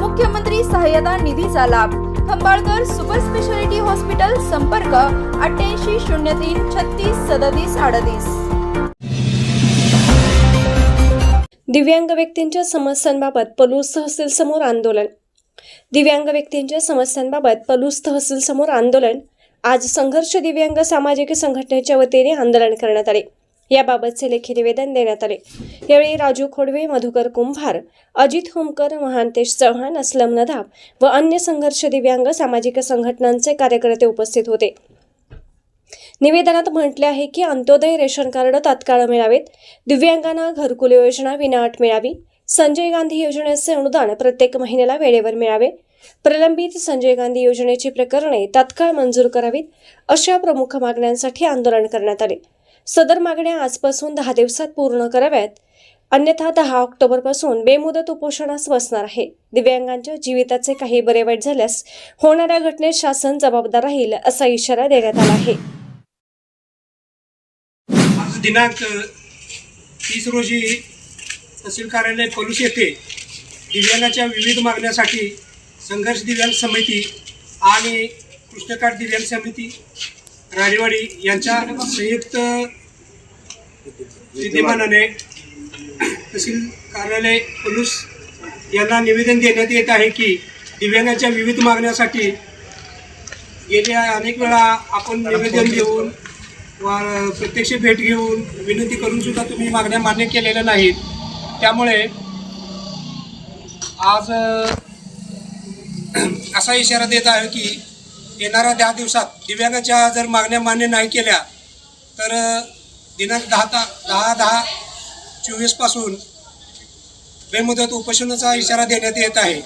मुख्यमंत्री सहाय्यता निधीचा लाभ. खंबाळकर सुपर स्पेशालिटी हॉस्पिटल संपर्क अठ्ठ्याऐंशी शून्य तीन छत्तीस सदतीस अडतीस. दिव्यांग व्यक्तींच्या समस्यांबाबत पलूस तहसील समोर आंदोलन. दिव्यांग व्यक्तींच्या समस्यांबाबत पलूस तहसील समोर आंदोलन. आज संघर्ष दिव्यांग सामाजिक संघटनेच्या वतीने आंदोलन करण्यात आले. याबाबतचे लेखी निवेदन देण्यात आले. यावेळी राजू खोडवे मधुकर कुंभार अजित होमकर महांतेश चव्हाण असलम नदाब व अन्य संघर्ष दिव्यांग सामाजिक संघटनांचे कार्यकर्ते उपस्थित होते. निवेदनात म्हटले आहे की अंत्योदय रेशन कार्ड तात्काळ मिळावेत. दिव्यांगांना घरकुल योजना विनाअट मिळावी. संजय गांधी योजनेचे अनुदान प्रत्येक महिन्याला वेळेवर मिळावे. प्रलंबित संजय गांधी योजनेची प्रकरणे तात्काळ मंजूर करावीत अशा प्रमुख मागण्यांसाठी आंदोलन करण्यात आले. सदर मागण्या आजपासून दहा दिवसात पूर्ण कराव्यात. अन्यथा दहा ऑक्टोबरपासून बेमुदत उपोषणास बसणार आहे. दिव्यांगांच्या जीविताचे काही बरे वाईट झाल्यास होणाऱ्या घटनेत शासन जबाबदार राहील असा इशारा देण्यात आला आहे. आज दिनांक तीस रोजी तहसील कार्यालय पलूस येथे दिव्यांगाच्या विविध मागण्यासाठी संघर्ष दिव्यांग समिती आणि कृष्णकाठ दिव्यांग समिती राजेवाडी यांच्या संयुक्त विद्यमानाने तहसील कार्यालय पोलीस यांना निवेदन देण्यात येत आहे की दिव्यांगाच्या विविध मागण्यासाठी गेल्या अनेक वेळा आपण निवेदन देऊन वा प्रत्यक्ष भेट घेऊन विनंती करून सुद्धा तुम्ही मागण्या मान्य केलेल्या नाहीत. त्यामुळे आज असा इशारा देत आहे की येणाऱ्या दहा दिवसात दिव्यांगाच्या जर मागण्या मान्य नाही केल्या तर दिनांक दहा ता दहा दहा चोवीसपासून बेमुदत उपोषणाचा इशारा देण्यात येत आहे.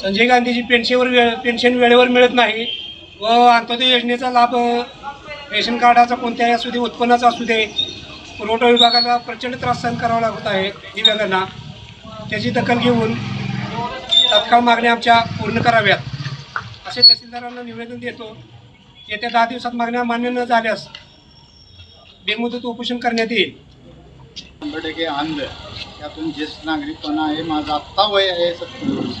संजय गांधीजी पेन्शनवर वेळ पेन्शन वेळेवर मिळत नाही व अंत्योदय योजनेचा लाभ रेशन कार्डाचा कोणत्याही असू दे उत्पन्नाचा असू दे पुरवठा विभागाला प्रचंड त्रास सहन करावा लागत आहे दिव्यांगांना. त्याची दखल घेऊन तत्काळ मागण्या आमच्या पूर्ण कराव्यात. असे तहसीलदारांना निवेदन देतो येत्या दहा दिवसात मागण्या मान्य न झाल्यास बेमुदत उपोषण करण्यात येईल. शंभर टक्के अंध त्यातून ज्येष्ठ नागरिकपणा आहे माझं आत्ता वय आहे सत्तर वर्ष.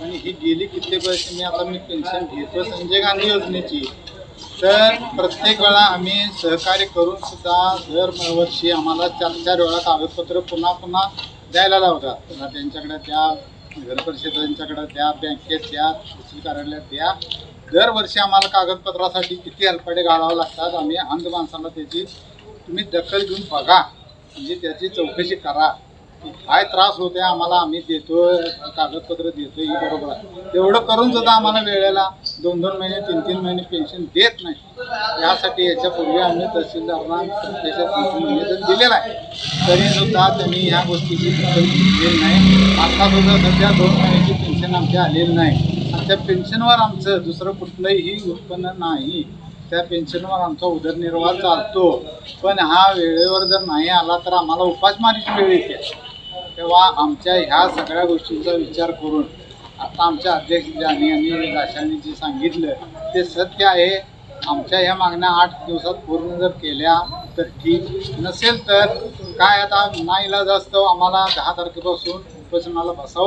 पण ही गेली कित्येक वर्ष मी आता मी पेन्शन घेतो संजय गांधी योजनेची. तर प्रत्येक वेळा आम्ही सहकार्य करून सुद्धा दर वर्षी आम्हाला चार चार वेळा कागदपत्र पुन्हा पुन्हा द्यायला लावतात. पुन्हा त्यांच्याकडे त्या नगरपरिषदांच्याकडे द्या बँकेत द्या तहसील कार्यालयात द्या. दरवर्षी आम्हाला कागदपत्रासाठी किती अल्पाडे गाळावं लागतात आम्ही अंध माणसाला त्याची तुम्ही दखल घेऊन बघा. म्हणजे त्याची चौकशी करा. काय त्रास होते आम्हाला आम्ही देतो कागदपत्र देतो ही बरोबर आहे. तेवढं करून सुद्धा आम्हाला वेळेला दोन दोन महिने तीन तीन महिने पेन्शन देत नाही. यासाठी याच्यापूर्वी आम्ही तहसीलदारांना त्याच्यात निवेदन दिलेलं आहे. तरी सुद्धा त्यांनी ह्या गोष्टीची दिलेली नाही. आता सुद्धा सध्या दोन महिन्याची पेन्शन आमची आलेली नाही. आणि त्या पेन्शनवर आमचं दुसरं कुठलंही उत्पन्न नाही. त्या पेन्शनवर आमचा उदरनिर्वाह चालतो. पण हा वेळेवर जर नाही आला तर आम्हाला उपासमारीची वेळ येते. तेव्हा आमच्या ह्या सगळ्या गोष्टींचा विचार करून आता आमच्या अध्यक्ष ज्यांनी आणि राशांनी जे सांगितलं ते सत्य आहे. आमच्या ह्या मागण्या आठ दिवसात पूर्ण जर केल्या तर ठीक. नसेल तर काय आता नाईलाज असतो आम्हाला दहा तारखेपासून उपोषणाला बसावं